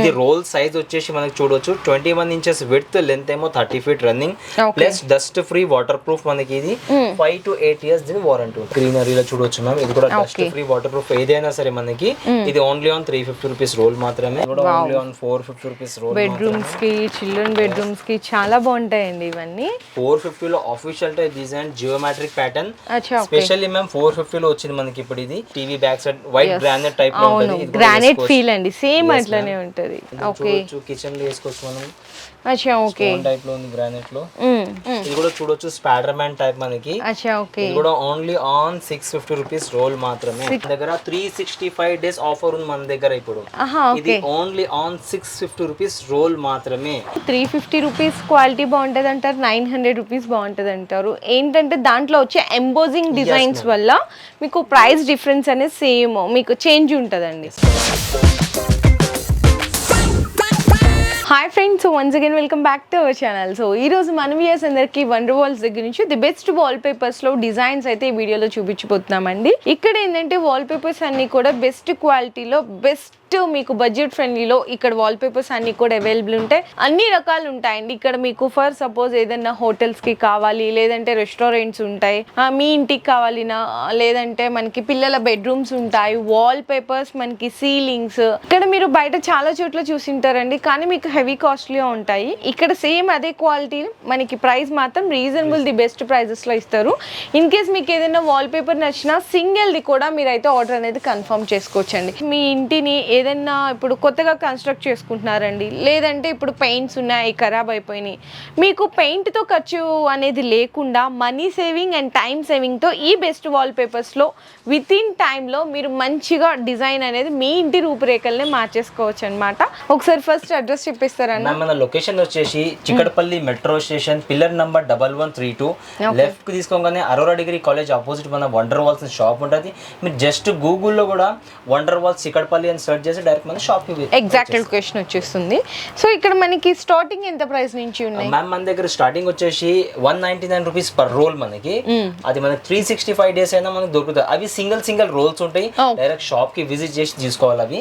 ఇది roll size వచ్చేసి మనకి చూడొచ్చు. Twenty one inches width length ఏమో thirty feet running. Plus dust free water proof మనకి ఇది ఫైవ్ టు ఎయిట్ ఇయర్స్ దీని వారంటీ గ్రీనరీలో చూడొచ్చు మ్యామ్ ఇది కూడా డస్ట్. ఫ్రీ వాటర్ ప్రూఫ్ ఏదైనా సరే మనకి. ఇది only on three fifty rupees roll మాత్రమే. Only on four fifty rupees roll బెడ్రూమ్స్కి children బెడ్రూమ్స్కి చాలా బాగుంటాయండి ఇవన్నీ. ఫోర్ ఫిఫ్టీలో official type design geometric pattern specially ma'am four ఫిఫ్టీలో వచ్చింది మనకి ఇప్పుడు ఇది. TV back side white granite టైప్లో ఉంటుంది. గ్రానైట్. ఫీల్ అండి. సేమ్ అట్లానే ma'am. ఉంటది. ఓకే. కిచెన్లో వేసుకోవచ్చు మనం. అచ్చా ఓకే. టైప్లో ఉంది గ్రానైట్లో. ఇది కూడా చూడొచ్చు స్పాడర్ మ్యాన్ టైప్ మనకి. అచ్చా ఓకే. ఇది కూడా only on six fifty rupees roll మాత్రమే. మన దగ్గర three sixty five days offer ఉంది మన దగ్గర ఇప్పుడు. ఇది only on six fifty rupees roll మాత్రమే. త్రీ ఫిఫ్టీ రూపీస్ క్వాలిటీ బాగుంటుంది అంటారు నైన్ హండ్రెడ్ రూపీస్ బాగుంటుంది అంటారు ఏంటంటే దాంట్లో వచ్చే ఎంబోజింగ్ డిజైన్స్ వల్ల మీకు ప్రైస్ డిఫరెన్స్ అనేది సేమ్ మీకు చేంజ్ ఉంటుందండి. Hi friends so once again welcome back to our channel so ఈ రోజు మన వ్యూయర్స్ అందరికి వండర్ వాల్స్ దగ్గర నుంచి ది బెస్ట్ వాల్ పేపర్స్లో డిజైన్స్ అయితే ఈ వీడియోలో చూపించిపోతున్నామండి ఇక్కడ ఏంటంటే వాల్ పేపర్స్ అన్ని కూడా బెస్ట్ క్వాలిటీలో బెస్ట్ మీకు బడ్జెట్ ఫ్రెండ్లీలో ఇక్కడ వాల్ పేపర్స్ అన్ని కూడా అవైలబుల్ ఉంటాయి అన్ని రకాలు ఉంటాయండి. ఇక్కడ మీకు ఫర్ సపోజ్ ఏదైనా హోటల్స్కి కావాలి లేదంటే రెస్టారెంట్స్ ఉంటాయి. మీ ఇంటికి కావాలినా లేదంటే మనకి పిల్లల బెడ్రూమ్స్ ఉంటాయి వాల్ పేపర్స్ మనకి సీలింగ్స్ ఇక్కడ మీరు బయట చాలా చోట్ల చూసింటారండి కానీ మీకు హెవీ కాస్ట్లీ ఉంటాయి. ఇక్కడ సేమ్ అదే క్వాలిటీ మనకి ప్రైస్ మాత్రం రీజనబుల్ ది బెస్ట్ ప్రైజెస్లో ఇస్తారు. ఇన్ కేస్ మీకు ఏదైనా వాల్ పేపర్ నచ్చినా సింగిల్ ది కూడా మీరైతే ఆర్డర్ అనేది కన్ఫర్మ్ చేసుకోవచ్చండి. మీ ఇంటిని ఏదైనా ఇప్పుడు కొత్తగా కన్స్ట్రక్ట్ చేసుకుంటున్నారండి. లేదంటే ఇప్పుడు పెయింట్స్ ఉన్నాయి ఖరాబ్ అయిపోయినాయి. మీకు paint తో ఖర్చు అనేది లేకుండా మనీ సేవింగ్ అండ్ టైం సేవింగ్తో ఈ బెస్ట్ వాల్ పేపర్స్లో విత్ ఇన్ టైంలో మీరు మంచిగా డిజైన్ అనేది మీ ఇంటి రూపురేఖల్ని మార్చేసుకోవచ్చు అనమాట ఒకసారి ఫస్ట్ అడ్రస్ చెప్పిస్తారన్న? మ్యామ్ మన లొకేషన్ వచ్చేసి Chikkadpally metro station pillar number double one three two left తీసుకోగానే అరోరా డిగ్రీ కాలేజ్ ఆపోజిట్ మన వండర్ వాల్స్ షాప్ ఉంటుంది. మీరు జస్ట్ గూగుల్లో కూడా వండర్ వాల్స్ చిక్కడపల్లి అని సెర్చ్ చేసి డైరెక్ట్ మన షాప్కి ఎగ్జాక్ట్ లొకేషన్ వచ్చేస్తుంది. సో ఇక్కడ మనకి స్టార్టింగ్ ఎంత ప్రైస్ నుంచి ఉన్నాయి? మ్యామ్ మన దగ్గర స్టార్టింగ్ వచ్చేసి one ninety nine rupees per roll మనకి. అది మనకి త్రీ సిక్స్టీ ఫైవ్ డేస్ అయినా మనకి దొరుకుతాయి. అవి సింగిల్ సింగిల్ రోల్స్ ఉంటాయి. Oh. డైరెక్ట్ షాప్కి విజిట్ చేసి తీసుకోవాలి అవి.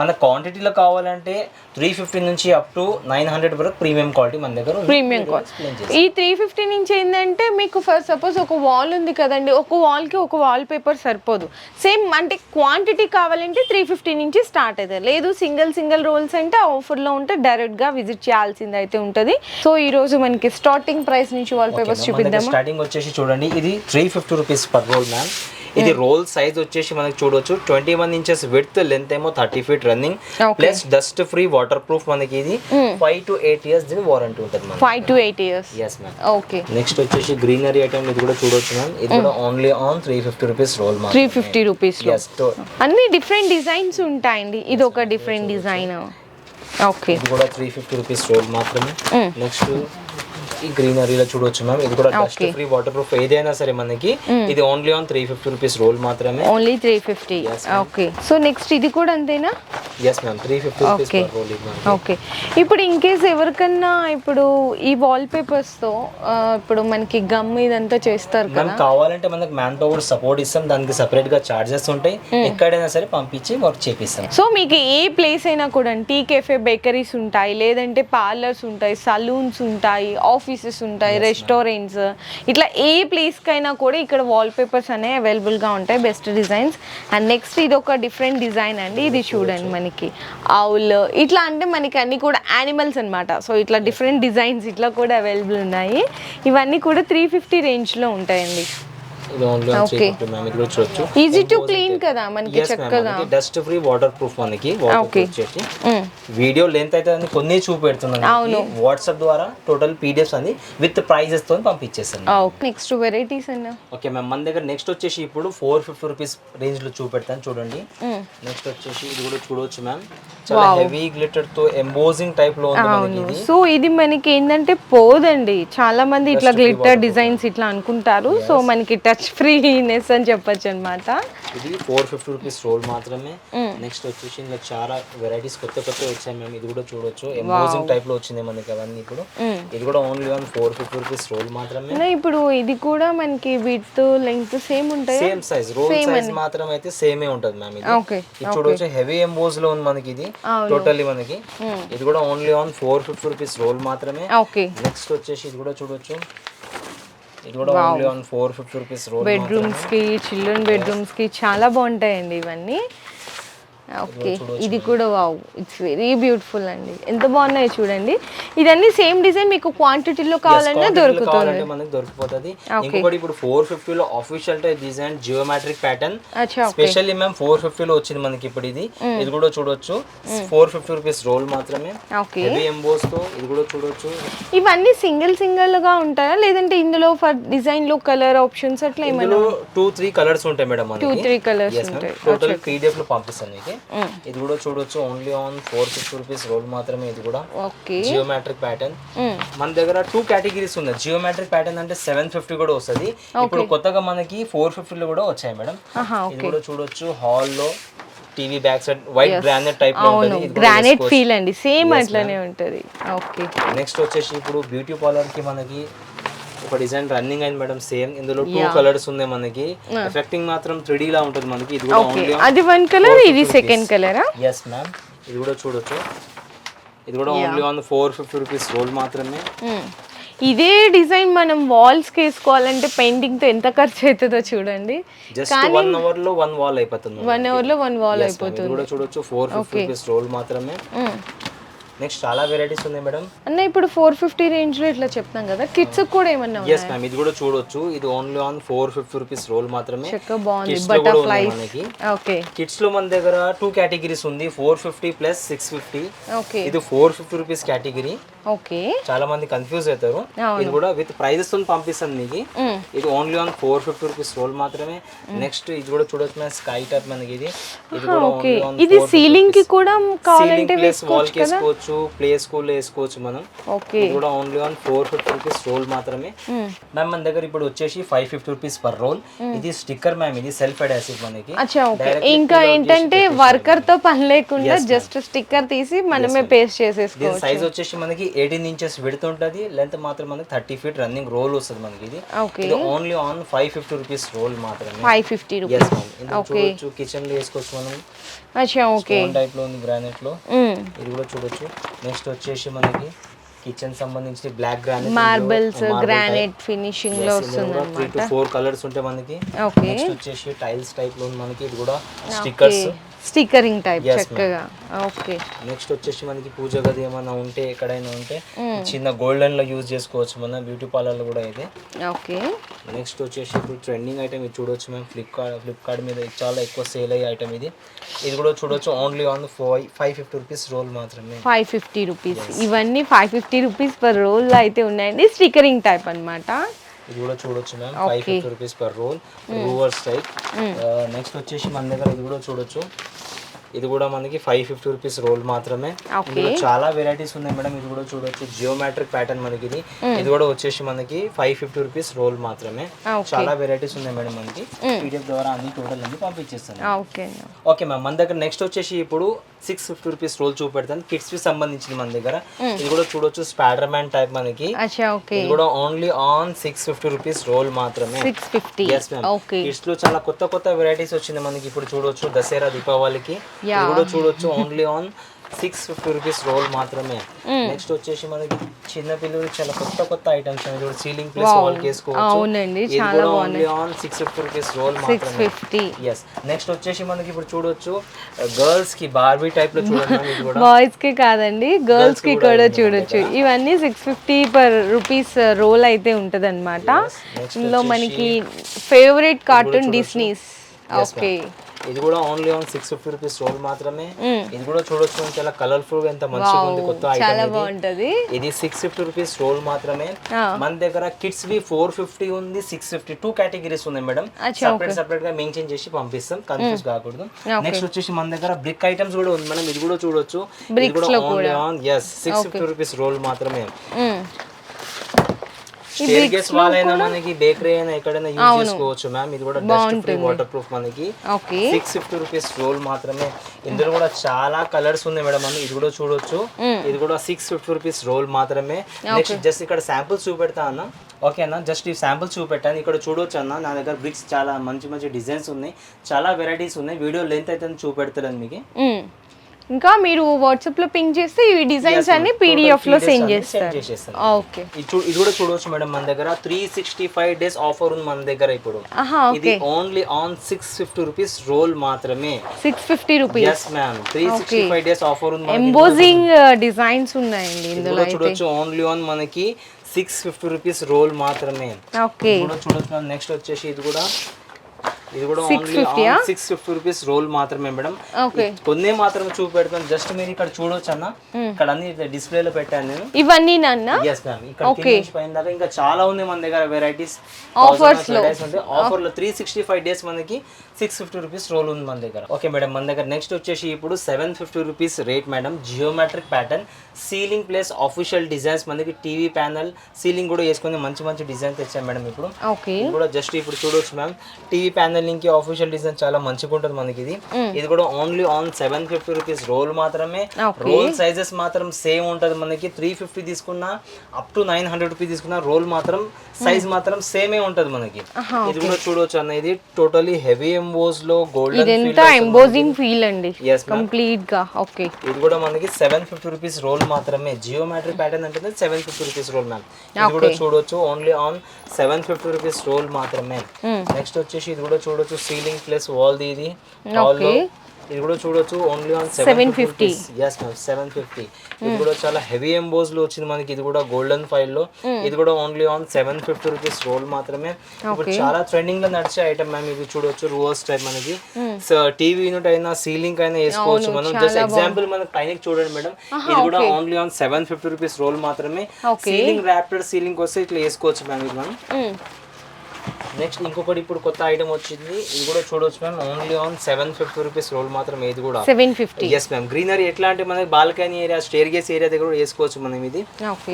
మన క్వాంటిటీలో కావాలంటే త్రీ ఫిఫ్టీ నుంచి అప్ టు నైన్ హండ్రెడ్ వరకు ప్రీమియం క్వాలిటీ మన దగ్గర. Premium quality. ఈ త్రీ ఫిఫ్టీ నుంచి ఏంటంటే మీకు ఫర్ సపోజ్ ఒక వాల్ ఉంది కదండి. ఒక వాల్కి ఒక వాల్ పేపర్ సరిపోదు. సేమ్ అంటే క్వాంటిటీ కావాలంటే త్రీ ఫిఫ్టీ నుంచి స్టార్ట్ అవుతుంది లేదు సింగిల్ సింగిల్ రోల్స్ అంటే ఆఫర్లో ఉంటే డైరెక్ట్గా విజిట్ చేయాల్సింది అయితే ఉంటుంది. సో ఈ రోజు మనకి స్టార్టింగ్ ప్రైస్ నుంచి వాల్ పేపర్స్ చూపిద్దామా? స్టార్టింగ్ వచ్చేసి చూడండి. ఇది three fifty rupees per roll ma'am ఇది రోల్ సైజ్ వచ్చేసి మనకి చూడొచ్చు. Twenty one inches width length ఏమో thirty feet running. Plus dust free water proof మనకి ఇది. ఫైవ్ టు ఎయిట్ ఇయర్స్ దీని వారంటీ ఉంటుంది five to eight years yes ma'am okay next వచ్చేసి గ్రీనరీ ఐటమ్ ఇది కూడా చూడొచ్చు మ్యామ్ ఇది కూడా only on three fifty rupees roll ma'am three fifty రూపీస్లో ఎస్ అన్ని డిఫరెంట్ డిజైన్స్ ఉంటాయండి. ఇది ఒక డిఫరెంట్ డిజైన్ ఓకే ఇది కూడా త్రీ ఫిఫ్టీ రూపీస్ రోల్ మాత్రమే. నెక్స్ట్ ఈ గ్రీనరీలో చూడొచ్చు మ్యామ్ ఇది కూడా డస్ట్. ఫ్రీ వాటర్ ప్రూఫ్ ఏదైనా సరే మనకి. ఇది only on three fifty rupees roll మాత్రమే. Only three fifty okay so next ఇది కూడా అంతేనా? Yes ma'am three fifty ma'am okay ఇప్పుడు ఇన్ కేస్ ఎవరికన్నా ఇప్పుడు ఈ వాల్ పేపర్స్తో ఇప్పుడు మనకి గమ్ ఇదంతా చేస్తారు కదా. కావాలంటే మనకి మ్యాన్ పవర్ సపోర్ట్ ఇస్తాం. దానికి సెపరేట్గా చార్జెస్ ఉంటాయి. ఎక్కడైనా సరే పంపించి వర్క్ చేపిస్తాం. సో మీకు ఏ ప్లేస్ అయినా కూడా టీ కెఫే బేకరీస్ ఉంటాయి. లేదంటే పార్లర్స్ ఉంటాయి సలూన్స్ ఉంటాయి ఆఫీసెస్ ఉంటాయి రెస్టారెంట్స్. ఇట్లా ఏ ప్లేస్కైనా కూడా ఇక్కడ వాల్ పేపర్స్ అనేవి అవైలబుల్గా ఉంటాయి బెస్ట్ డిజైన్స్ అండ్ నెక్స్ట్ ఇది ఒక డిఫరెంట్ డిజైన్ అండి. ఇది చూడండి మనకి. ఆవుల్ ఇట్లా అంటే మనకి అన్ని కూడా యానిమల్స్ అన్నమాట. సో ఇట్లా డిఫరెంట్ డిజైన్స్ ఇట్లా కూడా అవైలబుల్ ఉన్నాయి. ఇవన్నీ కూడా త్రీ ఫిఫ్టీ రేంజ్లో ఉంటాయండి. చూడొచ్చు. ఈజీ టు క్లీన్ కదా మనకి చక్కగా. డస్ట్ ఫ్రీ వాటర్ ప్రూఫ్ మనకి వాటర్ వీడియో లెంత్ అయితే అని కొన్ని చూపెడుతున్నాను అవును. వాట్సాప్ ద్వారా టోటల్ పీడిఎఫ్స్ అని విత్ ప్రైజెస్తో పంపించేస్తాను. నెక్స్ట్ వెరైటీస్ అన్న? ఓకే మ్యామ్ మన దగ్గర నెక్స్ట్ వచ్చేసి ఇప్పుడు ఫోర్ ఫిఫ్టీ రూపీస్ రేంజ్లో చూపెడతాను చూడండి. నెక్స్ట్ వచ్చేసి ఇది కూడా చూడవచ్చు మ్యామ్. చాలా హెవీ గ్లిటర్తో ఎంబోజింగ్ టైప్లో ఉంది సో ఇది మనకి ఏంటంటే పోదండి. చాలా మంది ఇట్లా గ్లిటర్ డిజైన్స్ ఇట్లా అనుకుంటారు. సో మనకి టచ్ ఫ్రీనెస్ అని చెప్పొచ్చు అనమాట ఇది ఫోర్ ఫిఫ్టీ రూపీస్ రోల్ మాత్రమే. నెక్స్ట్ వచ్చేసి ఇంకా చాలా వెరైటీస్ కొత్త కొత్త వచ్చాయి మ్యామ్ ఇది కూడా చూడొచ్చు. ఎంబోజింగ్ టైప్లో వచ్చింది మనకి అవన్నీ ఇప్పుడు. ఇది కూడా only one four fifty rupees roll మాత్రమే. ఇప్పుడు ఇది కూడా మనకి విత్ లెంగ్త్ సేమ్ ఉంటాయి? సేమ్ సైజ్ రోల్ సైజ్ మాత్రం అయితే సేమే ఉంటది మ్యామ్ ఇది. ఓకే ఇది చూడవచ్చు హెవీ ఎంబోజ్లో ఉంది మనకి ఇది. టోటల్లీ మనకి. ఇది కూడా only on four fifty rupees roll మాత్రమే. ఓకే నెక్స్ట్ వచ్చేసి ఇది కూడా చూడొచ్చు. ఇది కూడా only on four fifty rupees roll బెడ్రూమ్స్కి children బెడ్రూమ్స్కి చాలా బాగుంటాయండి ఇవన్నీ. ఓకే. ఇది కూడా వావ్. ఇట్స్ వెరీ బ్యూటిఫుల్ అండి. ఎంత బాగున్నాయి చూడండి. ఇదన్నీ సేమ్ డిజైన్ మీకు క్వాంటిటీలో కావాలన్నా దొరుకుతుంది. మనకి దొరికిపోతుంది. ఇంకొకటి ఇప్పుడు ఫోర్ ఫిఫ్టీలో official type design geometric pattern specially ma'am four ఫిఫ్టీలో వచ్చింది మనకి ఇప్పుడు ఇది. ఇది కూడా చూడొచ్చు. ఫోర్ ఫిఫ్టీ రూపీస్ రోల్ మాత్రమే. ఓకే హెవీ ఎంబోస్తో ఇది కూడా చూడొచ్చు. ఇవన్నీ సింగిల్ సింగిల్గా ఉంటాయా? లేదంటే ఇందులో ఫర్ డిజైన్లో కలర్ ఆప్షన్స్ అట్లా ఏమైనా టూ త్రీ కలర్స్ ఉంటాయి మేడం టూ త్రీ కలర్స్ ఉంటాయి. టోటల్ పీడిఎఫ్లో పంపిస్తాను మీకు. ఇది కూడా చూడొచ్చు. Only on four fifty rupees roll మాత్రమే ఇది కూడా. జియోమెట్రిక్ ప్యాటర్న్ మన దగ్గర టూ కేటగిరీస్ ఉన్నాయి. జియోమెట్రిక్ ప్యాటర్న్ అంటే సెవెన్ ఫిఫ్టీ కూడా వస్తుంది. ఇప్పుడు కొత్తగా మనకి ఫోర్ ఫిఫ్టీలో కూడా వచ్చాయి మేడం. ఇది కూడా చూడొచ్చు. హాల్లో TV back side white granite టైప్లో ఉంటుంది. గ్రానైట్ ఫీల్ అండి. సేమ్ అట్లానే ఉంటది. ఓకే నెక్స్ట్ వచ్చేసి ఇప్పుడు బ్యూటీ పార్లర్కి మనకి ఒక డిజైన్ రన్నింగ్ అయింది మేడం సేమ్. ఇందులో టూ కలర్స్ ఉన్నాయి మనకి. ఎఫెక్టింగ్ మాత్రం త్రీ లా ఉంటుంది మనకి. ఇది కూడా ఓన్లీ అది వన్ కలర్ ఇది సెకండ్ కలరా ఎస్ మ్యామ్ ఇది కూడా చూడొచ్చు. ఇది కూడా only on four fifty rupees roll మాత్రమే. ఇదే డిజైన్ మనం వాల్స్కి వేసుకోవాలంటే పెయింటింగ్తో ఎంత ఖర్చు అవుతుందో చూడండి. జస్ట్ వన్ అవర్లో వన్ వాల్ అయిపోతుంది వన్ అవర్లో వన్ వాల్. ఇది కూడా చూడొచ్చు. ఫోర్ ఫిఫ్టీ రూపీస్ రోల్ మాత్రమే. నెక్స్ట్ చాలా వెరైటీస్ ఉన్నాయి మేడం అన్న ఇప్పుడు ఫోర్ ఫిఫ్టీ రేంజ్లో ఇట్లా చెప్తాం కదా కిడ్స్ కూడా ఏమన్నా ఎస్ మ్యామ్ ఇది కూడా చూడొచ్చు. ఇది only on four fifty rupees roll మాత్రమే. కిడ్స్లో కూడా మనకి. ఓకే కిడ్స్లో మన దగ్గర టూ కేటగిరీస్ ఉంది four fifty plus six fifty okay ఇది four fifty rupees category okay చాలా మంది కన్ఫ్యూజ్ అవుతారు. ఇది కూడా విత్ ప్రైజెస్తో పంపిస్తాను మీకు. ఇది only on four fifty rupees roll మాత్రమే. నెక్స్ట్ ఇది కూడా చూడొచ్చు మ్యామ్ స్కై టైప్ మనకి ఇది. ఇది కూడా ఇది సీలింగ్కి కూడా కావాలంటే ప్లేస్ వాల్కి వేసుకోవచ్చు ప్లే స్కూల్ వేసుకోవచ్చు మనం. ఇది కూడా only on four fifty rupees roll మాత్రమే. మ్యామ్ మన దగ్గర ఇప్పుడు వచ్చేసి five fifty rupees per roll ఇది స్టిక్కర్ మ్యామ్ ఇది సెల్ఫ్ అడాసివ్ మనకి. ఇంకా ఏంటంటే వర్కర్తో పని లేకుండా జస్ట్ స్టిక్కర్ తీసి మనమే పేస్ట్ చేసేసుకోవచ్చు. సైజ్ వచ్చేసి మనకి ఎయిటీన్ ఇంచెస్ విడుతూ ఉంటుంది. లెంత్ మాత్రం మనకి థర్టీ ఫీట్ రన్నింగ్ రోల్ వస్తుంది మనకి ఇది. ఇది only on five fifty rupees roll మాత్రమే. ఫైవ్ ఫిఫ్టీ రూపీస్ కిచెన్లో వేసుకోవచ్చు మనం. అచ్చా ఓకే. టైప్లో ఉంది గ్రానైట్లో. ఇది కూడా చూడొచ్చు. నెక్స్ట్ వచ్చేసి మనకి కిచెన్ సంబంధించి బ్లాక్ గ్రానైట్ మార్బల్స్ గ్రానైట్ ఫినిషింగ్లో వస్తుంది త్రీ టు ఫోర్ కలర్స్ ఉంటాయి మనకి. ఓకే. నెక్స్ట్ వచ్చేసి టైల్స్ టైప్లో ఉంది మనకి. ఇది కూడా స్టిక్కర్స్ స్టిక్కరింగ్ టైప్ చక్కగా. ఓకే. నెక్స్ట్ వచ్చేసి మనకి పూజ గది ఏమైనా ఉంటే ఎక్కడైనా ఉంటే చిన్న గోల్డెన్లో యూజ్ చేసుకోవచ్చు మన బ్యూటీ పార్లర్లో కూడా అయితే ఓకే. నెక్స్ట్ వచ్చేసి ఇప్పుడు ట్రెండింగ్ ఐటమ్ ఇది చూడొచ్చు మేము. ఫ్లిప్కార్ట్ ఫ్లిప్కార్ట్ మీద చాలా ఎక్కువ సేల్ అయ్యే ఐటమ్ ఇది. ఇది కూడా చూడొచ్చు only on five five fifty rupees roll మాత్రమే. ఫైవ్ ఫిఫ్టీ రూపీస్ ఇవన్నీ five fifty rupees per roll అయితే ఉన్నాయండి. స్టిక్కరింగ్ టైప్ అన్నమాట. ఇది కూడా చూడొచ్చు ma'am five fifty rupees per roll రూవర్స్ type next వచ్చేసి మన దగ్గర ఇది కూడా చూడొచ్చు. ఇది కూడా మనకి ఫైవ్ ఫిఫ్టీ రూపీస్ రోల్ మాత్రమే. ఇందులో చాలా వెరైటీస్ ఉన్నాయి మేడం. ఇది కూడా చూడొచ్చు. జియోమెట్రిక్ ప్యాటర్న్ మనకి ఇది. ఇది కూడా వచ్చేసి మనకి ఫైవ్ ఫిఫ్టీ రూపీస్ రోల్ మాత్రమే. చాలా వెరైటీస్ ఉన్నాయి మేడం మనకి. పీడిఎఫ్ ద్వారా అన్ని టోటల్ అన్ని పంపించేస్తాను. ఓకే ఓకే మ్యామ్ మన దగ్గర నెక్స్ట్ వచ్చేసి ఇప్పుడు సిక్స్ ఫిఫ్టీ రూపీస్ రోల్ చూపెడతాను. కిడ్స్కి సంబంధించింది మన దగ్గర. ఇది కూడా చూడొచ్చు. స్పాడర్ మ్యాన్ టైప్ మనకి ఇది కూడా only on six fifty rupees roll మాత్రమే. సిక్స్ ఫిఫ్టీ కిడ్స్లో చాలా కొత్త కొత్త వెరైటీస్ వచ్చింది మనకి. ఇప్పుడు చూడొచ్చు. దసరా దీపావళికి. ఇది కూడా చూడొచ్చు only on six fifty rupees roll మాత్రమే. నెక్స్ట్ వచ్చేసి మనకి చిన్న పిల్లలు చాలా కొత్త కొత్త ఐటమ్స్ చూడు సీలింగ్ ప్లేస్ వాల్ వేసుకోవచ్చు అవునండి కూడా only on six fifty rupees roll మాత్రమే. ఎస్ నెక్స్ట్ వచ్చేసి మనకి ఇప్పుడు చూడొచ్చు గర్ల్స్కి బార్బీ టైప్లో చూడండి బాయ్స్కి కాదండి గర్ల్స్కి కూడా చూడొచ్చు. ఇవన్నీ six fifty per rupees roll అయితే ఉంటది అనమాట ఇందులో మనకి ఫేవరెట్ కార్టూన్ డిస్నీస్ ఓకే ఇది కూడా only on six fifty rupees roll మాత్రమే. ఇది కూడా చూడొచ్చు మనం చాలా కలర్ఫుల్గా ఎంత మంచిగా ఉంది కొత్త ఐటమ్ ఇది. బాగుంటది. ఇది సిక్స్ ఫిఫ్టీ రూపీస్ రోల్ మాత్రమే. మన దగ్గర కిడ్స్ వి ఫోర్ ఫిఫ్టీ ఉంది సిక్స్ ఫిఫ్టీ టూ కేటగిరీస్ ఉన్నాయి మేడం. సపరేట్ సపరేట్గా మెన్షన్ చేసి పంపిస్తాం కన్ఫ్యూజ్ కాకూడదు. నెక్స్ట్ వచ్చేసి మన దగ్గర బ్రిక్ ఐటమ్స్ కూడా ఉంది మేడం ఇది కూడా చూడొచ్చు. ఇది కూడా only on yes six fifty rupees roll మాత్రమే. స్టేర్ గేస్ వాళ్ళైనా మనకి బేకరీ అయినా ఎక్కడైనా యూజ్ చేసుకోవచ్చు మ్యామ్. ఇది కూడా డస్ట్ ఫ్రీ వాటర్ ప్రూఫ్ మనకి సిక్స్ ఫిఫ్టీ రూపీస్ రోల్ మాత్రమే. ఇందులో కూడా చాలా కలర్స్ ఉన్నాయి మేడం మనం ఇది కూడా చూడొచ్చు. ఇది కూడా సిక్స్ ఫిఫ్టీ రూపీస్ రోల్ మాత్రమే. నెక్స్ట్ జస్ట్ ఇక్కడ శాంపుల్స్ చూపెడతా అన్న. ఓకే అన్న జస్ట్ ఈ శాంపుల్స్ చూపెట్టాను. ఇక్కడ చూడొచ్చు అన్న. నా దగ్గర బ్రిక్స్ చాలా మంచి మంచి డిజైన్స్ ఉన్నాయి. చాలా వెరైటీస్ ఉన్నాయి. వీడియో లెంత్ అయితే చూపెడతాను మీకు. ఇంకా మీరు వాట్సాప్లో పింక్ చేస్తే ఈ డిజైన్స్ అన్ని పీడిఎఫ్లో సెండ్ చేస్తారు. ఓకే ఇది కూడా చూడవచ్చు మేడం మన దగ్గర. Three sixty five days offer ఉంది మన దగ్గర ఇప్పుడు. ఇది only on six fifty rupees roll మాత్రమే. Six fifty rupees yes ma'am three sixty five days offer ఉంది. ఎంబోజింగ్ డిజైన్స్ ఉన్నాయండి ఇది ఇందులో చూడొచ్చు. ఓన్లీ ఆన్ మనకి సిక్స్ ఫిఫ్టీ రూపీస్ రోల్ మాత్రమే. ఓకే చూడొచ్చు. నెక్స్ట్ వచ్చేసి ఇది కూడా ఇది కూడా 650 ఆ? సిక్స్ ఫిఫ్టీ రూపీస్ రోల్ మాత్రమే మేడం. కొన్ని మాత్రమే చూపెడతాను జస్ట్ మీరు ఇక్కడ చూడొచ్చు అన్న ఇక్కడ అన్ని డిస్ప్లేలో పెట్టాను నేను. ఇవన్నీ నాన్న ఎస్ మ్యామ్ ఇక్కడ పైన దాకా ఇంకా చాలా ఉంది మన దగ్గర వెరైటీస్ Offers లో. ఆఫర్లో త్రీ సిక్స్టీ ఫైవ్ డేస్ మనకి సిక్స్ ఫిఫ్టీ రూపీస్ రోల్ ఉంది మన దగ్గర. ఓకే మేడం మన దగ్గర నెక్స్ట్ వచ్చేసి ఇప్పుడు seven fifty rupees rate madam geometric pattern ceiling plus official designs మనకి టీవీ ప్యానల్ సీలింగ్ కూడా వేసుకొని మంచి మంచి డిజైన్ తెచ్చాం మేడం ఇప్పుడు. కూడా జస్ట్ ఇప్పుడు చూడొచ్చు మ్యామ్ టీవీ ప్యానలింగ్ కి ఆఫీషియల్ డిజైన్ చాలా మంచిగా ఉంటుంది మనకి ఇది ఇది కూడా only on seven fifty rupees roll మాత్రమే. రోల్ సైజెస్ మాత్రం సేమ్ ఉంటుంది మనకి. త్రీ ఫిఫ్టీ తీసుకున్నా up to nine hundred rupees తీసుకున్నా రోల్ మాత్రం సైజ్ మాత్రం సేమే ఉంటుంది మనకి. ఇది కూడా చూడొచ్చు అన్న ఇది టోటలీ హెవీ ఎంబోస్లో గోల్డెన్ ఇదంతా ఎంబోజింగ్ ఫీల్ అండి. కంప్లీట్గా ఓకే ఇది కూడా మనకి సెవెన్ ఫిఫ్టీ రూపీస్ రోల్ మాత్రమే. జియోమెట్రీ ప్యాటర్న్ అంటే seven fifty rupees roll ma'am ఇది కూడా చూడొచ్చు only on seven fifty rupees roll మాత్రమే. నెక్స్ట్ వచ్చేసి ఇది కూడా చూడొచ్చు సీలింగ్ ప్లస్ వాల్ ది ఇది ఇది కూడా చూడొచ్చు only on seven fifty yes ma'am seven fifty ఇది కూడా చాలా హెవీ ఎంబోస్లో వచ్చింది మనకి. ఇది కూడా గోల్డెన్ ఫైల్లో. ఇది కూడా only on seven fifty rupees roll మాత్రమే. ఇప్పుడు చాలా ట్రెండింగ్లో నడిచే ఐటమ్ మ్యామ్ ఇది చూడొచ్చు రూవర్స్ టైప్ మనకి. టీవీ యూనిట్ అయినా సీలింగ్ అయినా వేసుకోవచ్చు మనం. జస్ట్ ఎగ్జాంపుల్ మనకి పైన చూడండి మేడం ఇది కూడా only on seven fifty rupees roll మాత్రమే. సీలింగ్ ర్యాప్టెడ్ సీలింగ్ వస్తే ఇట్లా వేసుకోవచ్చు మ్యామ్ ఇది మనం. నెక్స్ట్ ఇంకొకటి ఇప్పుడు కొత్త ఐటమ్ వచ్చింది. ఇది కూడా చూడొచ్చు ma'am only on seven fifty rupees roll మాత్రం ఇది కూడా. Seven fifty yes ma'am greenery ఎట్లా అంటే మనకి balcony area staircase area దగ్గర కూడా వేసుకోవచ్చు మనం ఇది.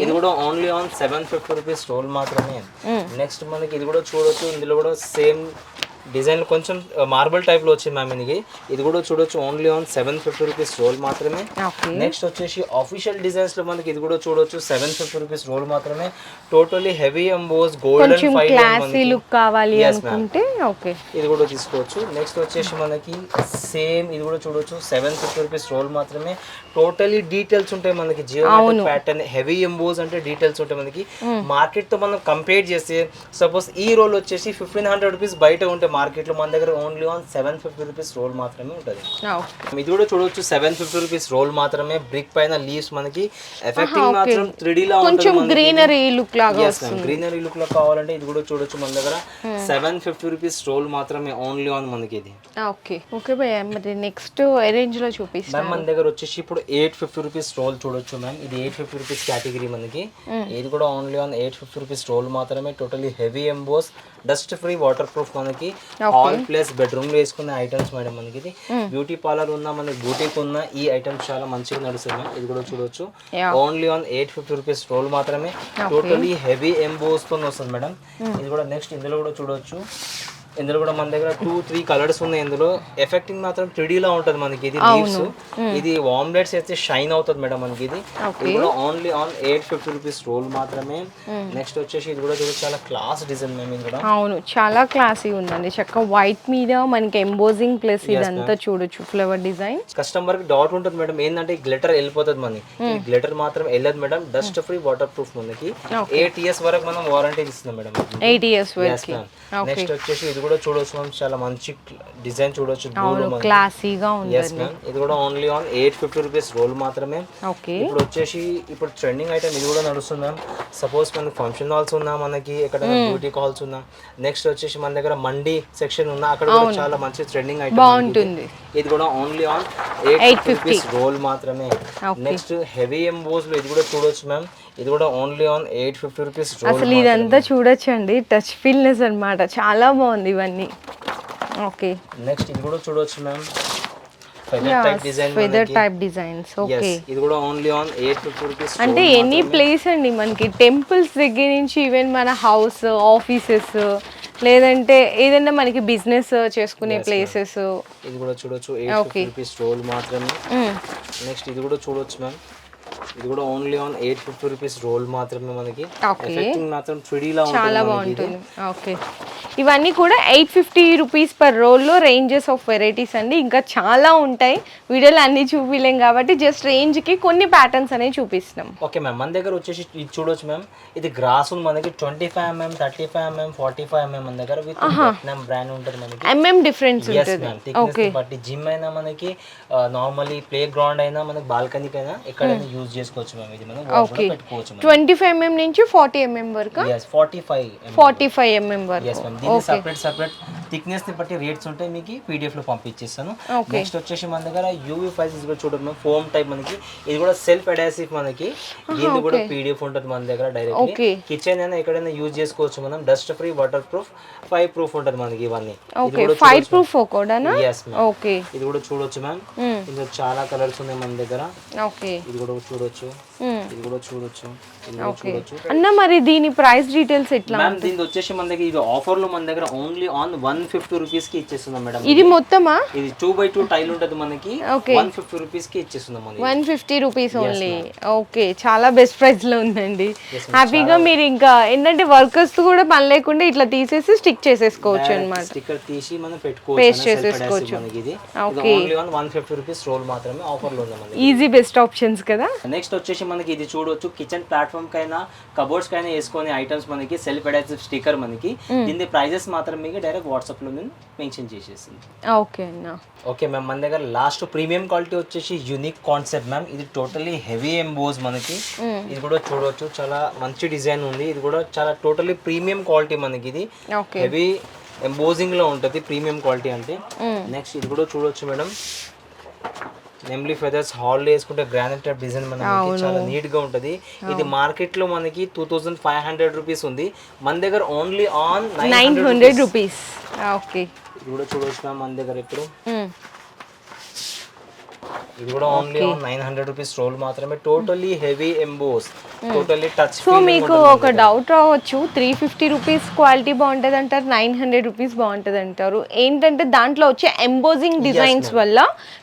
ఇది కూడా only on seven fifty rupees roll మాత్రమే. నెక్స్ట్ మనకి ఇది కూడా చూడొచ్చు. ఇందులో కూడా సేమ్ డిజైన్ కొంచెం మార్బుల్ టైప్లో వచ్చింది మ్యామ్ ఇది ఇది కూడా చూడొచ్చు only on seven fifty rupees roll మాత్రమే. నెక్స్ట్ వచ్చేసి ఆఫీషియల్ డిజైన్స్లో మనకి ఇది కూడా చూడొచ్చు సెవెన్ ఫిఫ్టీ రూపీస్ రోల్ మాత్రమే. Totally heavy emboss golden classy look కావాలి. అనుకుంటే ఓకే. ఇది కూడా తీసుకోవచ్చు. నెక్స్ట్ వచ్చేసి మనకి సేమ్ ఇది కూడా చూడొచ్చు సెవెన్ ఫిఫ్టీ రూపీస్ రోల్ మాత్రమే. టోటలీ డీటెయిల్స్ ఉంటాయి మనకి జియో ప్యాటర్న్ హెవీ ఎంబోస్ అంటే డీటెయిల్స్ ఉంటాయి మనకి. మార్కెట్తో మనం కంపేర్ చేస్తే సపోజ్ ఈ రోల్ వచ్చేసి ఫిఫ్టీన్ హండ్రెడ్ రూపీస్ బయట ఉంటే మార్కెట్లో మన దగ్గర only on seven fifty rupees roll మాత్రమే ఉంటుంది. ఇది కూడా చూడొచ్చు సెవెన్ ఫిఫ్టీ రూపీస్ రోల్ మాత్రమే బ్రిక్ పైన లీవ్స్ మనకి ఎఫెక్టింగ్ మాత్రం త్రీ లా కొంచెం గ్రీనరీ లుక్ లాగా గ్రీనరీ లుక్లో కావాలంటే ఇది కూడా చూడొచ్చు మన దగ్గర. సెవెన్ ఫిఫ్టీ రూపీస్ రోల్ మాత్రమే ఓన్లీ ఆన్ మనకి ఇది. ఓకే ఓకే భయ్య మరి నెక్స్ట్ రేంజ్లో చూపిస్తాను మ్యామ్ మన దగ్గర వచ్చేసి ఇప్పుడు ఎయిట్ ఫిఫ్టీ రూపీస్ రోల్ చూడొచ్చు మ్యామ్ ఇది ఎయిట్ ఫిఫ్టీ రూపీస్ కేటగిరీ మనకి. ఇది కూడా only on eight fifty rupees roll మాత్రమే totally heavy emboss dust free waterproof మనకి హాల్ ప్లస్ బెడ్రూమ్లో వేసుకునే ఐటమ్స్ మేడం మనకి ఇది. బ్యూటీ పార్లర్ ఉన్న మనకి బూటీకి ఉన్న ఈ ఐటమ్స్ చాలా మంచిగా నడుస్తుంది ఇది కూడా చూడొచ్చు. Only on eight fifty rupees roll మాత్రమే. టోటలీ హెవీ ఎంబోస్తో వస్తుంది మేడం ఇది కూడా నెక్స్ట్ ఇందులో కూడా చూడొచ్చు. ఇందులో కూడా మన దగ్గర టూ త్రీ కలర్స్ ఉన్నాయి ఇందులో. ఎఫెక్టింగ్ మాత్రం 3D లా ఉంటుంది మనకి ఇది లీవ్స్ ఇది వామ్లెట్స్ అయితే షైన్ అవుతుంది మేడం మనకి ఇది. ఇది కూడా only on eight fifty rupees roll మాత్రమే. నెక్స్ట్ వచ్చేసి ఇది కూడా చూడొచ్చు చాలా క్లాస్ డిజైన్ మేము ఇది కూడా. అవును. చాలా క్లాసీ ఉందండి. చక్క వైట్ మీద మనకి ఎంబోజింగ్ ప్లస్ ఇదంతా చూడొచ్చు ఫ్లవర్ డిజైన్ కస్టమర్కి డౌట్ ఉంటుంది మేడం. ఏంటంటే గ్లిటర్ వెళ్ళిపోతుంది మనకి. గ్లిటర్ మాత్రం వెళ్ళదు madam. Dust free water proof మనకి. ఎయిట్ ఇయర్స్ వరకు మనం వారంటీ ఇస్తున్నాం మేడం. ఎయిట్ ఇయర్స్ వరకు. నెక్స్ట్ వచ్చేసి ఇది కూడా చూడొచ్చు మ్యామ్ చాలా మంచి డిజైన్ చూడొచ్చు క్లాసీగా ఉంది ఎస్ మ్యామ్ ఇది కూడా only on eight fifty rupees roll మాత్రమే. ఓకే ఇప్పుడు వచ్చేసి ఇప్పుడు ట్రెండింగ్ ఐటమ్ ఇది కూడా నడుస్తుంది మ్యామ్ సపోజ్ మనకి ఫంక్షన్ హాల్స్ ఉన్నా మనకి ఎక్కడ బ్యూటీ కాల్స్ ఉన్నా. నెక్స్ట్ వచ్చేసి మన దగ్గర మండీ సెక్షన్ ఉన్నా అక్కడ కూడా చాలా మంచి ట్రెండింగ్ ఐటమ్ బాగుంటుంది. ఇది కూడా only on eight rupees roll మాత్రమే. నెక్స్ట్ హెవీ ఎంబోస్లో ఇది కూడా చూడొచ్చు మ్యామ్ ఇది కూడా only on eight fifty rupees అసలు ఇదంతా చూడొచ్చండి టచ్ ఫీల్నెస్ అన్నమాట. చాలా బాగుంది ఇవన్నీ. ఓకే. నెక్స్ట్ ఇది కూడా చూడొచ్చు ma'am type design feather type designs okay ఇది కూడా only on eight fifty rupees అంటే ఎనీ ప్లేస్ అండి మనకి. టెంపుల్స్ దగ్గర నుంచి ఈవెన్ మన హౌస్ ఆఫీసెస్ లేదంటే ఏదైనా మనకి బిజినెస్ చేసుకునే ప్లేసెస్ ఇది కూడా చూడొచ్చు ఎయిట్ ఫిఫ్టీ రూపీస్ రోల్ మాత్రమే. నెక్స్ట్ ఇది కూడా చూడొచ్చు మ్యామ్ ఇది కూడా only on eight fifty rupees roll మాత్రమే మనకి. ఎఫెక్టింగ్ మాత్రం త్రీ లా చాలా ఉంటుంది ఇది. బాగుంటుంది ఓకే ఇవన్నీ కూడా ఎయిట్ ఫిఫ్టీ రూపీస్ పర్ రోల్లో రేంజెస్ ఆఫ్ వెరైటీస్ అండి. ఇంకా చాలా ఉంటాయి. వీడియోలో అన్ని చూపిలేం కాబట్టి జస్ట్ రేంజ్కి కొన్ని ప్యాటర్న్స్ అనేవి చూపిస్తున్నాం. Okay ma'am. మన దగ్గర వచ్చేసి ఇది చూడొచ్చు మ్యామ్. ఇది గ్రాస్ ఉంది మనకి twenty five mm thirty five mm forty five mm మన దగ్గర విత్ బ్రాండ్ ఉంటుంది మనకి. ఎంఎం డిఫరెన్స్ ఉంటుంది. థిక్నెస్ బట్టి జిమ్ అయినా మనకి నార్మలీ ప్లే గ్రౌండ్ అయినా మనకి బాల్కనీకి అయినా ఎక్కడైనా యూజ్ చేసుకోవచ్చు మ్యామ్ ఇది మనం. పెట్టుకోవచ్చు మ్యామ్. ట్వంటీ ఫైవ్ ఎంఎం నుంచి ఫార్టీ ఎంఎం వరకు? Forty five forty five mm వరకు. సపరేట్ సపరేట్ థిక్నెస్ని బట్టి రేట్స్ ఉంటాయి మీకు పీడిఎఫ్లో పంపించేస్తాను. నెక్స్ట్ వచ్చేసి మన దగ్గర యూవీ ఫైల్స్ కూడా చూడండి ఫోమ్ టైప్ మనకి. ఇది కూడా సెల్ఫ్ అడాసివ్ మనకి దీన్ని కూడా పీడిఎఫ్ ఉంటుంది మన దగ్గర Okay. కిచెన్ అయినా ఎక్కడైనా యూజ్ చేసుకోవచ్చు మనం. Dust free waterproof five proof ఉంటుంది మనకి ఇవన్నీ. ఓకే ఫైవ్ ప్రూఫ్ ఓకే ఇది కూడా చూడొచ్చు మ్యామ్ ఇందులో చాలా కలర్స్ ఉన్నాయి మన దగ్గర. ఓకే ఇది కూడా చూడొచ్చు. ఇది కూడా చూడొచ్చు. ఇది కూడా చూడొచ్చు. అన్న మరి దీని ప్రైస్ డీటెయిల్స్ ఎట్లా మ్యామ్ దీని వచ్చేసి మన దగ్గర ఇది ఆఫర్లో మన దగ్గర ఓన్లీ ఆన్ వన్ ఫిఫ్టీ రూపీస్కి ఇచ్చేస్తున్నాం మేడం. ఇది మొత్తమా? ఇది టూ బై టూ టైల్ ఉంటుంది మనకి. వన్ ఫిఫ్టీ రూపీస్కి ఇచ్చేస్తున్నాం మనకి one fifty rupees only okay చాలా బెస్ట్ ప్రైస్లో ఉందండి. హ్యాపీగా మీరు ఇంకా ఏంటంటే వర్కర్స్ కూడా పని లేకుండా ఇట్లా తీసేసి స్టిక్ చేసేసుకోవచ్చు అనమాట స్టిక్కర్ తీసి మనం పెట్టుకోవచ్చు చేసేసుకోవచ్చు. మనకి ఇది. On one fifty rupees roll మాత్రమే ఆఫర్లో ఉంది ఈజీ బెస్ట్ ఆప్షన్స్ కదా? నెక్స్ట్ వచ్చేసి మనకి ఇది చూడొచ్చు. కిచెన్ ప్లాట్ఫామ్ కైనా కబోర్డ్స్ కైనా వేసుకునే ఐటమ్స్ మనకి సెల్ఫ్ అడాసివ్ స్టిక్కర్ మనకి దీని ప్రైజెస్ మాత్రం మీకు డైరెక్ట్ వాట్సాప్లో నేను మెన్షన్ చేసేసింది. ఓకే అన్న. ఓకే మ్యామ్ మన దగ్గర లాస్ట్ ప్రీమియం క్వాలిటీ వచ్చేసి యూనిక్ కాన్సెప్ట్ మ్యామ్. ఇది టోటలీ హెవీ ఎంబోజ్ మనకి. ఇది కూడా చూడవచ్చు చాలా మంచి డిజైన్ ఉంది. ఇది కూడా చాలా టోటలీ ప్రీమియం క్వాలిటీ మనకి ఇది. ఓకే. హెవీ ఎంబోజింగ్లో ఉంటుంది ప్రీమియం క్వాలిటీ అంటే. నెక్స్ట్ ఇది కూడా చూడొచ్చు మేడం. నెమ్లీ ఫెదర్స్ హాల్ వేసుకుంటే గ్రానైట్ టైప్ డిజైన్ మనకి చాలా నీట్గా ఉంటది. ఇది మార్కెట్లో మనకి two thousand five hundred rupees ఉంది. మన దగ్గర only on nine hundred rupees okay. ఇది కూడా చూడొచ్చు మన దగ్గర ఇప్పుడు ఇది కూడా only nine hundred rupees roll మాత్రమే. Totally heavy emboss totally touch so మీకు ఒక డౌట్ రావచ్చు. త్రీ ఫిఫ్టీ రూపీస్ క్వాలిటీ బాగుంటుంది అంటారు. నైన్ హండ్రెడ్ రూపీస్ బాగుంటుంది అంటారు. ఏంటంటే దాంట్లో వచ్చే ఎంబోజింగ్ డిజైన్స్ వల్ల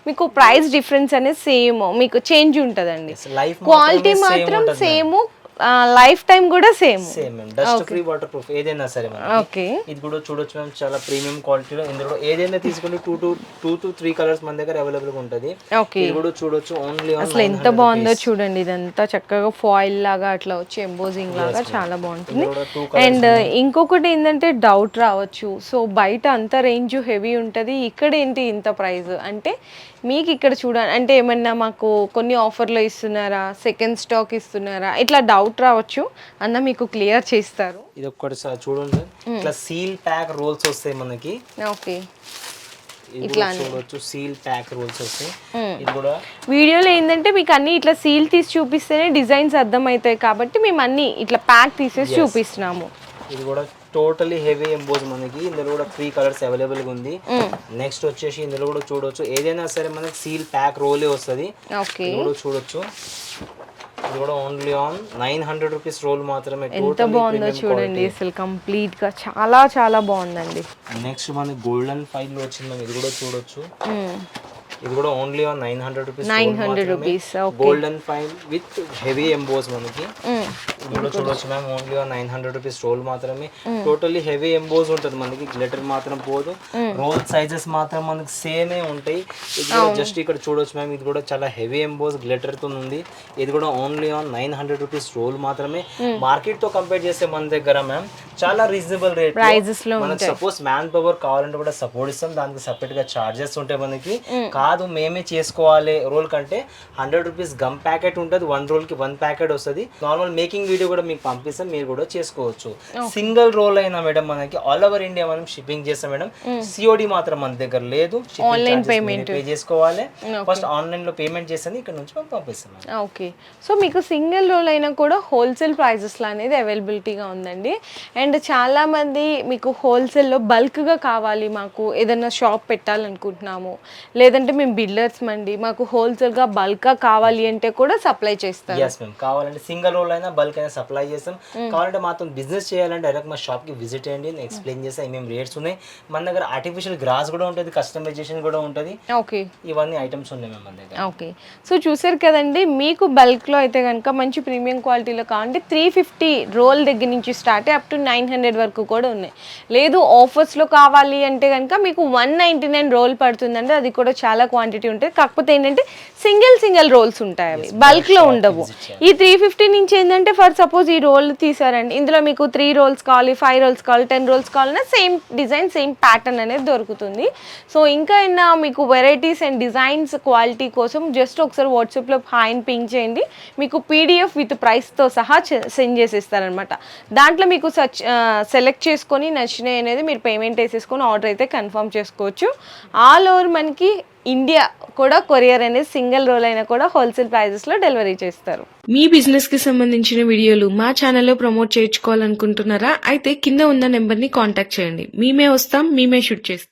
మీకు ప్రైస్ డిఫరెన్స్ అనేది సేమ్ మీకు చేంజ్ ఉంటుందండి. లైఫ్ క్వాలిటీ మాత్రం సేమ్ లైఫ్ టైం కూడా same. Same ma'am. Dust free waterproof ఏదైనా సరే మ్యామ్. ఓకే ఇది కూడా చూడొచ్చు మ్యామ్ చాలా ప్రీమియం క్వాలిటీలో. ఇందులో ఏదైనా తీసుకుంటే two two two to three colours మన దగ్గర అవైలబుల్గా ఉంటుంది. ఓకే ఇది కూడా చూడొచ్చు ఓన్లీ అసలు ఎంత బాగుందో చూడండి ఇదంతా చక్కగా ఫాయిల్ లాగా అట్లా వచ్చి ఎంబోజింగ్ లాగా చాలా బాగుంటుంది. అండ్ ఇంకొకటి ఏంటంటే డౌట్ రావచ్చు. సో బయట అంత రేంజ్ హెవీ ఉంటుంది. ఇక్కడ ఏంటి ఇంత ప్రైస్ అంటే మీకు ఇక్కడ చూడండి అంటే ఏమన్నా మాకు కొన్ని ఆఫర్లో ఇస్తున్నారా? సెకండ్ స్టాక్ ఇస్తున్నారా? ఇట్లా డౌట్ రావచ్చు. అన్న మీకు క్లియర్ చేస్తారు. ఇది ఒక్కటి సార్ చూడండి ఇట్లా సీల్ ప్యాక్ రోల్స్ వస్తాయి మనకి. ఓకే. చూడొచ్చు. సీల్ ప్యాక్ రోల్స్ వస్తాయి. ఇది కూడా వీడియోలో ఏంటంటే మీకు అన్ని ఇట్లా సీల్ తీసి చూపిస్తేనే డిజైన్స్ అర్థమవుతాయి కాబట్టి మేము అన్ని ఇట్లా ప్యాక్ తీసేసి చూపిస్తున్నాము. ఇది కూడా టోటలీ హెవీ ఎంబోజ్ మనకి. ఇందులో కూడా త్రీ కలర్స్ అవైలబుల్గా ఉంది. నెక్స్ట్ వచ్చేసి ఇందులో కూడా చూడొచ్చు. ఏదైనా సరే మనకి సీల్ ప్యాక్ రోలే వస్తుంది. కూడా చూడొచ్చు. ఇది కూడా only on nine hundred rupees roll మాత్రమే. ఎంత బాగుందో చూడండి. అసలు కంప్లీట్గా చాలా చాలా బాగుందండి. నెక్స్ట్ మనకి గోల్డెన్ ఫైల్ వచ్చింది. ఇది కూడా చూడొచ్చు. ఇది కూడా only on nine hundred rupees nine hundred rupees golden foil with heavy emboss మనకి. ఇది కూడా చూడొచ్చు ma'am only nine hundred rupees roll మాత్రమే. టోటలీ హెవీ ఎంబోస్ ఉంటుంది మనకి గ్లిటర్ మాత్రం పోదు. రోల్ సైజెస్ మాత్రం మనకి సేమే ఉంటాయి. ఇది కూడా జస్ట్ ఇక్కడ చూడొచ్చు మ్యామ్ ఇది కూడా చాలా హెవీ ఎంబోస్ గ్లిటర్తో ఉంది. ఇది కూడా only on nine hundred rupees roll మాత్రమే. మార్కెట్తో కంపేర్ చేస్తే మన దగ్గర మ్యామ్ చాలా రీజనబుల్ రేట్ ప్రైజెస్లో మనకి సపోజ్ మ్యాన్ పవర్ కావాలంటే కూడా సపోర్ట్ ఇస్తాం. దానికి సపరేట్గా చార్జెస్ ఉంటాయి మనకి. కాదు మేమే చేసుకోవాలి రోల్ కంటే హండ్రెడ్ రూపీస్ గమ్ ప్యాకెట్ ఉంటుంది వన్ రోల్కి వన్ ప్యాకెట్ వస్తుంది. నార్మల్ మేకింగ్ వీడియో కూడా మీకు పంపిస్తాం మీరు కూడా చేసుకోవచ్చు. సింగిల్ రోల్ అయినా మేడం మనకి ఆల్ ఓవర్ ఇండియా మనం షిప్పింగ్ చేస్తాం మేడం. సిఓడి మాత్రం మన దగ్గర లేదు. ఆన్లైన్ పేమెంట్ పే చేసుకోవాలి. ఫస్ట్ ఆన్లైన్లో పేమెంట్ చేస్తాను ఇక్కడ నుంచి మనం పంపిస్తాం. ఓకే. సో మీకు సింగిల్ రోల్ అయినా కూడా హోల్సేల్ ప్రైజెస్లో అనేది అవైలబిలిటీగా ఉందండి. అండ్ చాలామంది మీకు హోల్సేల్లో బల్క్గా కావాలి మాకు ఏదైనా షాప్ పెట్టాలనుకుంటున్నాము. లేదంటే మేము బిల్డర్స్ అండి మాకు హోల్సేల్గా బల్క్గా కావాలి అంటే కూడా సప్లై చేస్తారు. ఎస్ మ్యామ్ కావాలంటే సింగిల్ రోల్ అయినా బల్క్ అయినా సప్లై చేస్తాం. కావాలంటే మాతో బిజినెస్ చేయాలంటే డైరెక్ట్ మా షాప్కి విజిట్ అయ్యండి నేను ఎక్స్ప్లెయిన్ చేస్తాను ఏమేమి రేట్స్ ఉన్నాయి. మన దగ్గర ఆర్టిఫిషియల్ గ్రాస్ కూడా ఉంటుంది కస్టమైజేషన్ కూడా ఉంటుంది. ఓకే ఇవన్నీ ఐటమ్స్ ఉన్నాయి మ్యామ్ మన దగ్గర. ఓకే సో చూసారు కదండి మీకు బల్క్లో అయితే కనుక మంచి ప్రీమియం క్వాలిటీలో కావాలంటే త్రీ ఫిఫ్టీ రోల్ దగ్గర నుంచి start up to nine hundred వరకు కూడా ఉన్నాయి. లేదు ఆఫర్స్లో కావాలి అంటే కనుక మీకు వన్ నైంటీ నైన్ రోల్ పడుతుందండి అది కూడా చాలా క్వాంటిటీ ఉంటుంది. కాకపోతే ఏంటంటే సింగిల్ సింగిల్ రోల్స్ ఉంటాయి అవి. బల్క్లో ఉండవు. ఈ త్రీ ఫిఫ్టీ నుంచి ఏంటంటే ఫర్ సపోజ్ ఈ రోల్ తీసారండి. ఇందులో మీకు త్రీ రోల్స్ కావాలి ఫైవ్ రోల్స్ కావాలి టెన్ రోల్స్ కావాలన్నా సేమ్ డిజైన్ సేమ్ ప్యాటర్న్ అనేది దొరుకుతుంది. సో ఇంకా అయినా మీకు వెరైటీస్ అండ్ డిజైన్స్ క్వాలిటీ కోసం జస్ట్ ఒకసారి వాట్సాప్లో హాయిని పింక్ చేయండి. మీకు పీడిఎఫ్ విత్ ప్రైస్తో సహా సెండ్ చేసేస్తారనమాట దాంట్లో మీకు సచ్ సెలెక్ట్ చేసుకొని నచ్చినాయి అనేది మీరు పేమెంట్ వేసేసుకొని ఆర్డర్ అయితే కన్ఫర్మ్ చేసుకోవచ్చు. ఆల్ ఓవర్ మనకి ఇండియా కూడా కొరియర్ అనేది సింగిల్ రోల్ అయినా కూడా హోల్సేల్ ప్రైజెస్లో డెలివరీ చేస్తారు. మీ బిజినెస్కి సంబంధించిన వీడియోలు మా ఛానల్లో ప్రమోట్ చేయించుకోవాలనుకుంటున్నారా? అయితే కింద ఉన్న నెంబర్ని కాంటాక్ట్ చేయండి. మేమే వస్తాం మేమే షూట్ చేస్తాం.